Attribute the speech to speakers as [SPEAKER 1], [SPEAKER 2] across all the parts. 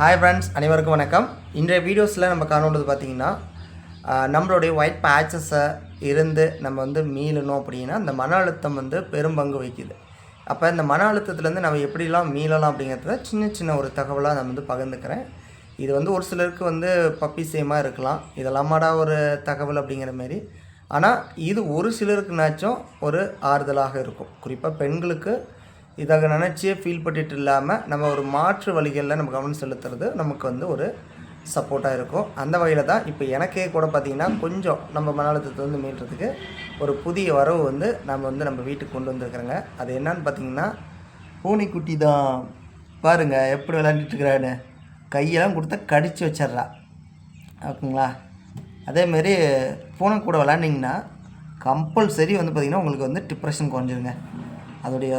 [SPEAKER 1] Hi friends அனைவருக்கும் வணக்கம். இன்றைய வீடியோஸில் நம்ம காணொன்றது பார்த்தீங்கன்னா நம்மளுடைய ஒயிட் பேச்சஸை இருந்து நம்ம வந்து மீளணும் அப்படின்னா இந்த மன அழுத்தம் வந்து பெரும் பங்கு வகிக்குது. அப்போ இந்த மன அழுத்தத்துலேருந்து நம்ம எப்படிலாம் மீளலாம் அப்படிங்கிறத சின்ன சின்ன ஒரு தகவலாக நான் வந்து பகிர்ந்துக்கிறேன். இது வந்து ஒரு சிலருக்கு வந்து பப்பிசயமாக இருக்கலாம். இதெல்லாமாடா ஒரு தகவல் அப்படிங்கிற மாரி. ஆனால் இது ஒரு சிலருக்குனாச்சும் ஒரு ஆறுதலாக இருக்கும். குறிப்பாக பெண்களுக்கு இதாக நினச்சே ஃபீல் பண்ணிட்டு இல்லாமல் நம்ம ஒரு மாற்று வழிகளில் நம்ம கவனம் செலுத்துறது நமக்கு வந்து ஒரு சப்போர்ட்டாக இருக்கும். அந்த வகையில் தான் இப்போ எனக்கே கூட பார்த்திங்கன்னா கொஞ்சம் நம்ம மன அழுத்தத்தை வந்து மீட்டுறதுக்கு ஒரு புதிய வரவு வந்து நம்ம வந்து நம்ம வீட்டுக்கு கொண்டு வந்திருக்கிறோங்க. அது என்னன்னு பார்த்தீங்கன்னா பூனைக்குட்டி தான். பாருங்கள் எப்படி விளையாண்டுட்டு இருக்கிறான்னு. கையெல்லாம் கொடுத்தா கடித்து வச்சிட்றா. ஓகேங்களா? அதேமாரி பூனை கூட விளாண்டிங்கன்னா கம்பல்சரி வந்து பார்த்திங்கன்னா உங்களுக்கு வந்து டிப்ரெஷன் குறைஞ்சிருங்க. அதோடைய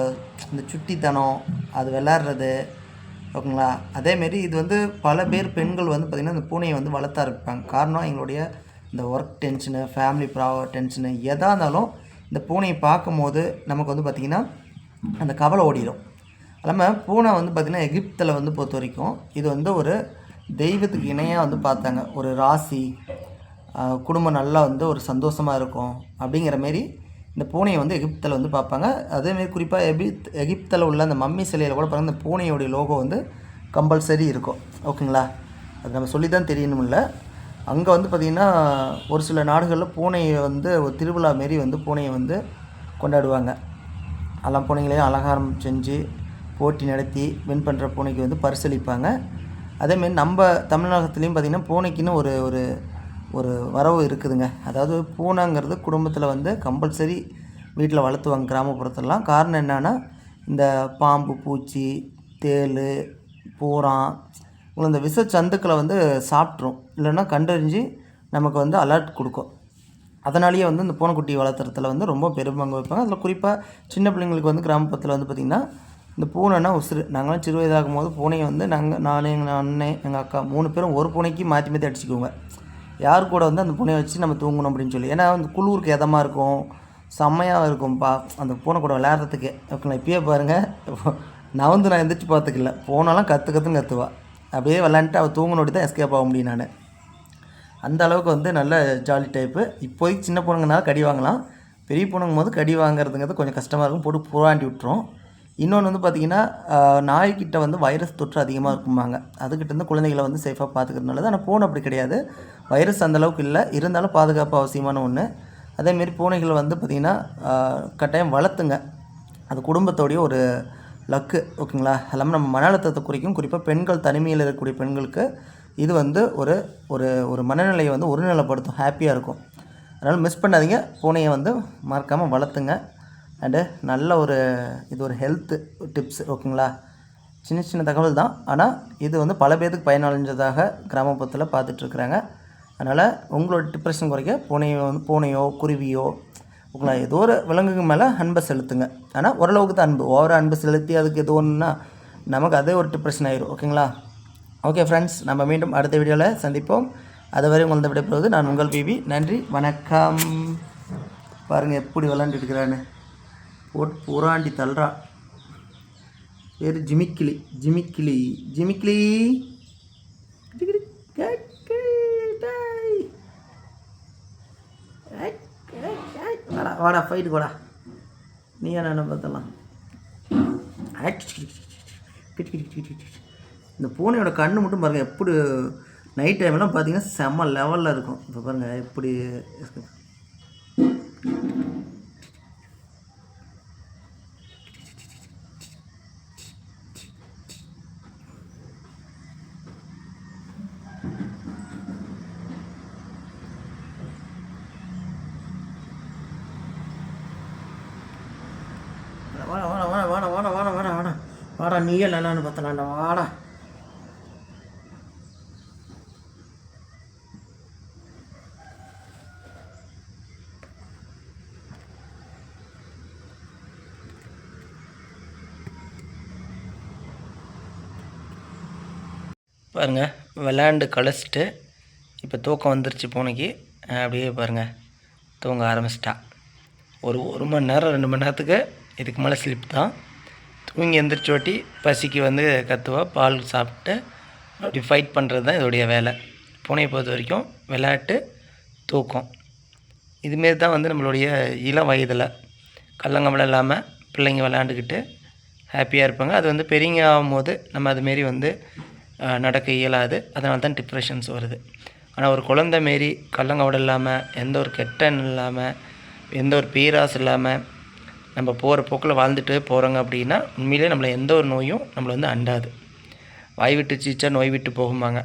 [SPEAKER 1] இந்த சுட்டித்தனம் அது விளாட்றது ஓகேங்களா? அதேமாரி இது வந்து பல பேர் பெண்கள் வந்து பார்த்திங்கன்னா இந்த பூனையை வந்து வளர்த்த ஆரம்பிப்பாங்க. காரணம் எங்களுடைய இந்த ஒர்க் டென்ஷனு ஃபேமிலி ப்ரா டென்ஷனு எதாக இருந்தாலும் இந்த பூனையை பார்க்கும்போது நமக்கு வந்து பார்த்திங்கன்னா அந்த கவலை ஓடிடும் இல்லாமல் பூனை வந்து பார்த்திங்கன்னா எகிப்தில் வந்து பொறுத்த வரைக்கும் இது வந்து ஒரு தெய்வத்துக்கு இணையாக வந்து பார்த்தாங்க. ஒரு ராசி குடும்பம் நல்லா வந்து ஒரு சந்தோஷமாக இருக்கும் அப்படிங்கிற மாரி இந்த பூனையை வந்து எகிப்தில் வந்து பார்ப்பாங்க. அதேமாரி குறிப்பாக எகிப்த் எகிப்தில் உள்ள அந்த மம்மி சிலையில் கூட பாருங்கள் இந்த பூனையோடைய லோகோ வந்து கம்பல்சரி இருக்கும். ஓகேங்களா? அது நம்ம சொல்லி தான் தெரியணுமில்ல அங்கே வந்து பார்த்திங்கன்னா ஒரு சில நாடுகளில் பூனையை வந்து ஒரு திருவிழா மாரி வந்து பூனையை வந்து கொண்டாடுவாங்க. எல்லாம் பூனைங்களையும் அலங்காரம் செஞ்சு போட்டி நடத்தி வின் பண்ணுற பூனைக்கு வந்து பரிசளிப்பாங்க. அதேமாரி நம்ம தமிழகத்துலேயும் பார்த்திங்கன்னா பூனைக்குன்னு ஒரு ஒரு ஒரு வரவு இருக்குதுங்க. அதாவது பூனைங்கிறது குடும்பத்தில் வந்து கம்பல்சரி வீட்டில் வளர்த்துவாங்க கிராமப்புறத்துலலாம். காரணம் என்னென்னா இந்த பாம்பு பூச்சி தேள் பூரான் இந்த விஷ சந்துக்களை வந்து சாப்பிட்ரும் இல்லைன்னா கண்டறிஞ்சு நமக்கு வந்து அலர்ட் கொடுக்கும். அதனாலேயே வந்து இந்த பூனைக்குட்டி வளர்த்துறதுல வந்து ரொம்ப பெரும்பங்கு வைப்பாங்க அதில் குறிப்பாக சின்ன பிள்ளைங்களுக்கு வந்து கிராமப்புறத்தில் வந்து பார்த்திங்கன்னா இந்த பூனைனா உசுறு. நாங்களாம் சிறு வயதாகும் போது பூனையை வந்து நாங்கள் நான் எங்கள் அண்ணன் எங்கள் அக்கா மூணு பேரும் ஒரு பூனைக்கு மாற்றி மாற்றி அடிச்சுக்குவோங்க. யார் கூட வந்து அந்த பூனையை வச்சு நம்ம தூங்கணும் அப்படின்னு சொல்லி. ஏன்னா அந்த குளிருக்கு இதமாக இருக்கும்? செம்மையாக இருக்கும்ப்பா அந்த பூனை கூட விளையாடுறதுக்கு. ஓகேங்களா? இப்பயே பாருங்கள் நான் வந்து நான் எந்திரிச்சு பார்த்துக்கல. போனாலும் கற்று கற்றுன்னு கற்றுவா அப்படியே விளாண்டுட்டு அவள் தூங்கினோடி தான் எஸ்கேப் ஆக முடியும் நான். அந்த அளவுக்கு வந்து நல்ல ஜாலி டைப்பு இப்போதைக்கு சின்ன பொண்ணுங்கனால கடி வாங்கலாம். பெரிய பொண்ணுங்கும் போது கடி வாங்குறதுங்கிறது கொஞ்சம் கஷ்டமாக இருக்கும். போட்டு புறாண்டி விட்டுரும். இன்னொன்று வந்து பார்த்திங்கன்னா நாய்க்கிட்ட வந்து வைரஸ் தொற்று அதிகமாக இருக்குமாங்க அதுக்கிட்ட இருந்து குழந்தைகளை வந்து சேஃபாக பார்த்துக்கிறது தான் ஆனால் பூனை அப்படி கிடையாது. வைரஸ் அந்த அளவுக்கு இல்லை. இருந்தாலும் பாதுகாப்பு அவசியமான ஒன்று அதேமாரி பூனைகளை வந்து பார்த்திங்கன்னா கட்டாயம் வளர்த்துங்க. அது குடும்பத்தோடைய ஒரு லக்கு ஓகேங்களா? எல்லாமே நம்ம மன அழுத்தத்தை குறிக்கும். குறிப்பாக பெண்கள் தனிமையில் இருக்கக்கூடிய பெண்களுக்கு இது வந்து ஒரு ஒரு ஒரு மனநிலையை வந்து ஒருநிலைப்படுத்தும். ஹாப்பியாக இருக்கும். அதனால் மிஸ் பண்ணாதீங்க. பூனையை வந்து மறக்காமல் வளர்த்துங்க. அண்டு uh, நல்ல ஒரு இது ஒரு ஹெல்த்து டிப்ஸ் ஓகேங்களா சின்ன சின்ன தகவல் தான். ஆனால் இது வந்து பல பேருக்கு பயனடைஞ்சதாக கிராமப்புறத்தில் பார்த்துட்ருக்குறாங்க அதனால் உங்களோட டிப்ரெஷன் குறைக்க பூனையோ வந்து பூனையோ குருவியோ உங்களை ஏதோ ஒரு விலங்குக்கு மேலே அன்பை செலுத்துங்க. ஆனால் ஓரளவுக்கு தான் அன்பு. ஓவர அன்பு செலுத்தி அதுக்கு எது ஒன்றுனா நமக்கு அதே ஒரு டிப்ரெஷன் ஆயிரும் ஓகேங்களா ஓகே ஃப்ரெண்ட்ஸ் நம்ம மீண்டும் அடுத்த வீடியோவில் சந்திப்போம். அதுவரை உங்களது விடைபெறுவது நான் உங்கள் பிபி. நன்றி வணக்கம். பாருங்கள் எப்படி விளாண்டுட்டு இருக்கிறான்னு. போட்டு புறாண்டி தள்ளுறா. பேர் ஜிமிக்கிளி ஜிமிக்கிளி ஜிமிக்கிளி. வாடா வாடா ஃபைட்டு வாடா. நீ என்ன பார்த்தலாம்? இந்த பூனையோட கண்ணு மட்டும் பாருங்கள் எப்படி நைட் டைம்லாம் பார்த்தீங்கன்னா செம்ம லெவலில் இருக்கும். இப்போ பாருங்கள் எப்படி வாடா நீயே இல்லைன்னு பார்த்தலாம்டா வாடா. பாருங்கள் விளாண்டு கழிச்சிட்டு இப்போ தூக்கம் வந்துருச்சு பூனைக்கு. அப்படியே பாருங்கள் தூங்க ஆரம்பிச்சிட்டா. ஒரு ஒரு மணி நேரம் ரெண்டு மணி நேரத்துக்கு இதுக்கு மேலே ஸ்லிப் தான். தூங்கி எந்திரிச்சோட்டி பசிக்கு வந்து கத்துவா பால் சாப்பிட்டு அப்படி ஃபைட் பண்ணுறது தான் இதோடைய வேலை. பூனையை பொறுத்த வரைக்கும் விளையாட்டு தூக்கம். இதுமாரி தான் வந்து நம்மளுடைய இளம் வயதில் கள்ளங்கமலம் இல்லாமல் பிள்ளைங்க விளையாண்டுக்கிட்டு ஹாப்பியாக இருப்பாங்க. அது வந்து பெரியவங்க ஆகும்போது நம்ம அதுமாரி வந்து நடக்க இயலாது. அதனால தான் டிப்ரெஷன்ஸ் வருது. ஆனால் ஒரு குழந்தை மாரி கள்ளங்கவடம் இல்லாமல் எந்த ஒரு கெட்டன் இல்லாமல் எந்த ஒரு பீராஸ் இல்லாமல் நம்ம போகிற போக்கில் வாழ்ந்துட்டு போகிறோங்க அப்படின்னா உண்மையிலே நம்மளை எந்த ஒரு நோயும் நம்மளை வந்து அண்டாது. வாய் விட்டு சீச்சா நோய் விட்டு போகுமாங்க